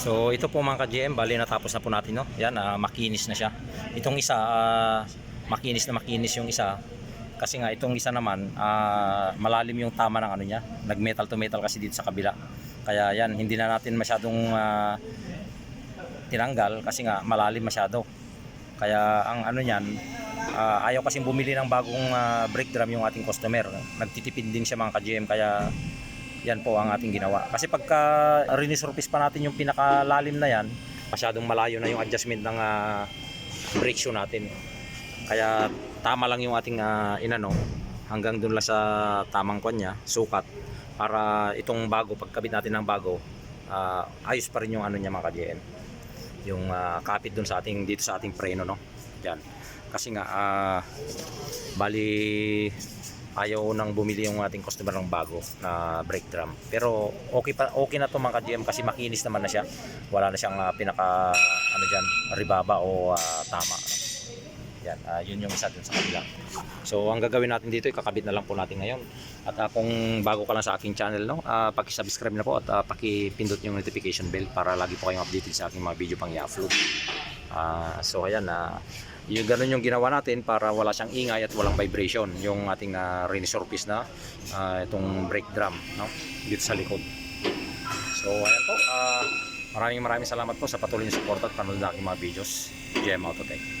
So ito po mga ka-GM, bali natapos na po natin no. Yan, ah, makinis na siya. Itong isa ah, makinis na makinis yung isa. Kasi nga itong isa naman ah, malalim yung tama ng ano niya. Nag-metal to metal kasi dito sa kabila. Kaya yan, hindi na natin masyadong ah, tinanggal kasi nga malalim masyado. Kaya ang ano niyan, ah, ayaw kasing bumili ng bagong ah, brake drum yung ating customer. Nagtitipid din siya mga ka-GM kaya yan po ang ating ginawa. Kasi pagka rinisurface pa natin yung pinakalalim na yan, masyadong malayo na yung adjustment ng ah, brake shoe natin. Kaya tama lang yung ating ah, inano hanggang dun lang sa tamang kwan niya, sukat para itong bago pagkabit natin ng bago ah, ayos pa rin yung ano niya mga ka-GM yung ah, kapit dun sa ating dito sa ating preno no yan kasi nga ah, bali ayaw nang bumili yung ating customer ng bago na brake drum. Pero okay pa okay na to mga ka-GM kasi makinis naman na siya. Wala na siyang ah, pinaka ano diyan ribaba o ah, tama. Yan ah, yun yung isa dun sa kabila so ang gagawin natin dito ikakabit na lang po natin ngayon. At ah, kung bago ka lang sa aking channel no ah, paki-subscribe na po at ah, paki-pindot yung notification bell para lagi po kayong updated sa aking mga video pang i-upload Ah, so ayan na yung ganun yung ginawa natin para wala siyang ingay at walang vibration yung ating uh, resurface na ah, itong brake drum no? Dito sa likod. So ayan po ah, maraming maraming salamat po sa patuloy na support at panonood ng aking mga videos. GM Autotech